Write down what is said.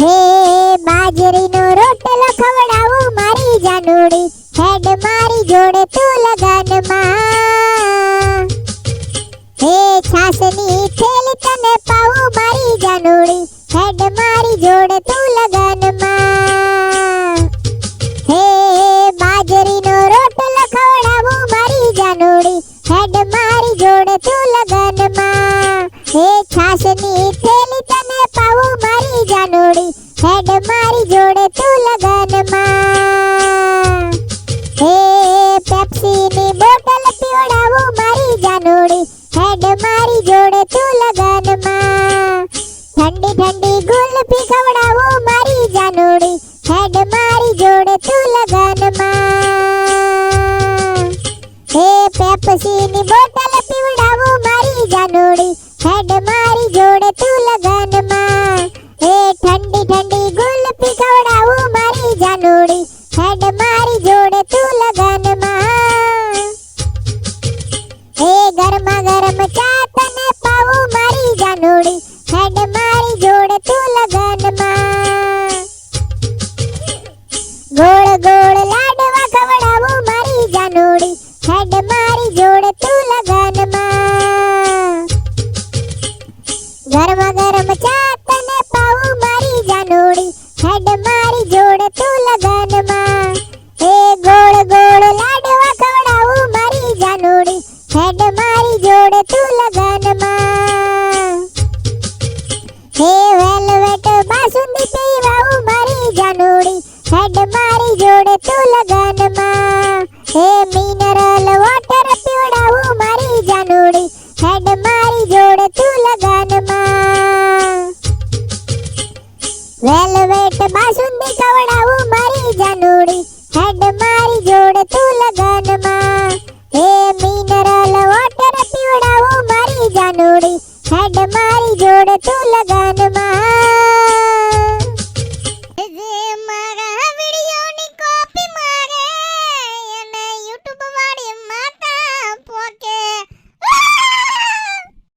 હે બાજરીનો રોટલો ખવડાવું મારી જાનુડી. હેડ મારી જોડે તું લગનમાં હે છાસની થેલી તને પાવું મારી જાનુડી. હેડ મારી જોડે તું લગનમાં હે બાજરીનો રોટલો ખવડાવું મારી જાનુડી. હેડ મારી જોડે તું લગનમાં હે છાસની હેડ મારી જોડે તું લગનમાં હે પેપ્સીની બોટલ પીવડાવું મારી જાનોડી. હેડ મારી જોડે તું લગનમાં ઠંડી ઠંડી ગુલ્ફી ખવડાવું મારી જાનોડી. હેડ મારી જોડે તું લગનમાં હે પેપ્સીની બોટલ પીવડાવું મારી જાનોડી. હેડ મારી જાનુડી, હેડ મારી જોડે તું લગનમાં હે ગરમા ગરમ ચા તને પાવું મારી જાનુડી, હેડ મારી જોડે તું લગનમાં ગોળ ગોળ લાડવા ખવડાવું મારી જાનુડી, હેડ મારી જોડે તું લગનમાં ગરમા ગરમ ચા તને પાવું મારી જાનુડી, હેડ મારી તું લગનમાં. હે વેલવેટ બાસુંદી પીવાવું મારી જાનુડી, હેડ મારી જોડે તું લગનમાં. હે મિનરલ વોટર પીવડાવું મારી જાનુડી, હેડ મારી જોડે તું લગનમાં. વેલવેટ બાસુંદી ખવડાવું વોટર પીવડાવું મારી